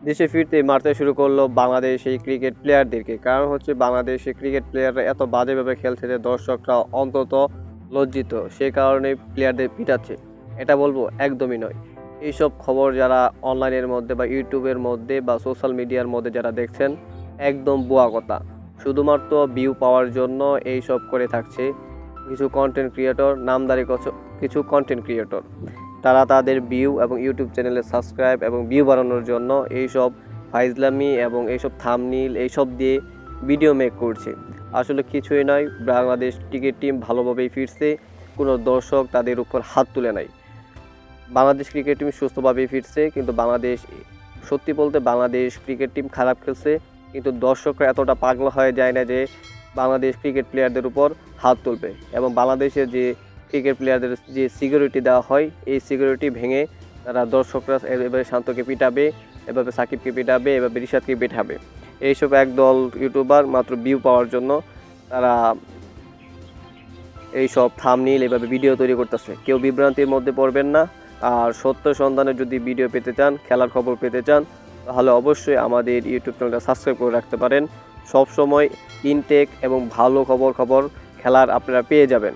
দেশে ফিরতে মারতে শুরু করল বাংলাদেশ এই ক্রিকেট প্লেয়ারদেরকে কারণ হচ্ছে বাংলাদেশে ক্রিকেট প্লেয়াররা এত বাজেভাবে খেলছে যে দর্শকরা অন্তত লজ্জিত। সে কারণে প্লেয়ারদের পিটাচ্ছে। এটা বলব একদমই নয়। এইসব খবর যারা অনলাইনের মধ্যে বা ইউটিউবের মধ্যে বা সোশ্যাল মিডিয়ার মধ্যে যারা দেখছেন, একদম বোয়া কথা। শুধুমাত্র ভিউ পাওয়ার জন্য এই সব করে থাকছে। কিছু কন্টেন্ট ক্রিয়েটর নামদারি কিছু কন্টেন্ট ক্রিয়েটর তারা তাদের ভিউ এবং ইউটিউব চ্যানেলে সাবস্ক্রাইব এবং ভিউ বাড়ানোর জন্য এইসব ফাইজলামি এবং এইসব থামনিল এইসব দিয়ে ভিডিও মেক করছে। আসলে কিছুই নয়, বাংলাদেশ ক্রিকেট টিম ভালোভাবেই ফিরছে, কোনো দর্শক তাদের উপর হাত তুলে নাই। বাংলাদেশ ক্রিকেট টিম সুস্থভাবেই ফিরছে, কিন্তু বাংলাদেশ, সত্যি বলতে বাংলাদেশ ক্রিকেট টিম খারাপ খেলছে, কিন্তু দর্শকরা এতটা পাগলা হয়ে যায় না যে বাংলাদেশ ক্রিকেট প্লেয়ারদের উপর হাত তুলবে। এবং বাংলাদেশের যে ক্রিকেট প্লেয়ারদের যে সিকিউরিটি দেওয়া হয়, এই সিকিউরিটি ভেঙে তারা দর্শকরা এভাবে শান্তকে পিটাবে, এভাবে সাকিবকে পিটাবে, এভাবে রিশাদকে পিটাবে। এইসব একদল ইউটিউবার মাত্র ভিউ পাওয়ার জন্য তারা এইসব থামনিল এভাবে ভিডিও তৈরি করতেছে। কেউ বিভ্রান্তির মধ্যে পড়বেন না। আর সত্য সন্ধানে যদি ভিডিও পেতে চান, খেলার খবর পেতে চান, তাহলে অবশ্যই আমাদের ইউটিউব চ্যানেলটা সাবস্ক্রাইব করে রাখতে পারেন। সবসময় ইনটেক এবং ভালো খবর খবর খেলার আপনারা পেয়ে যাবেন।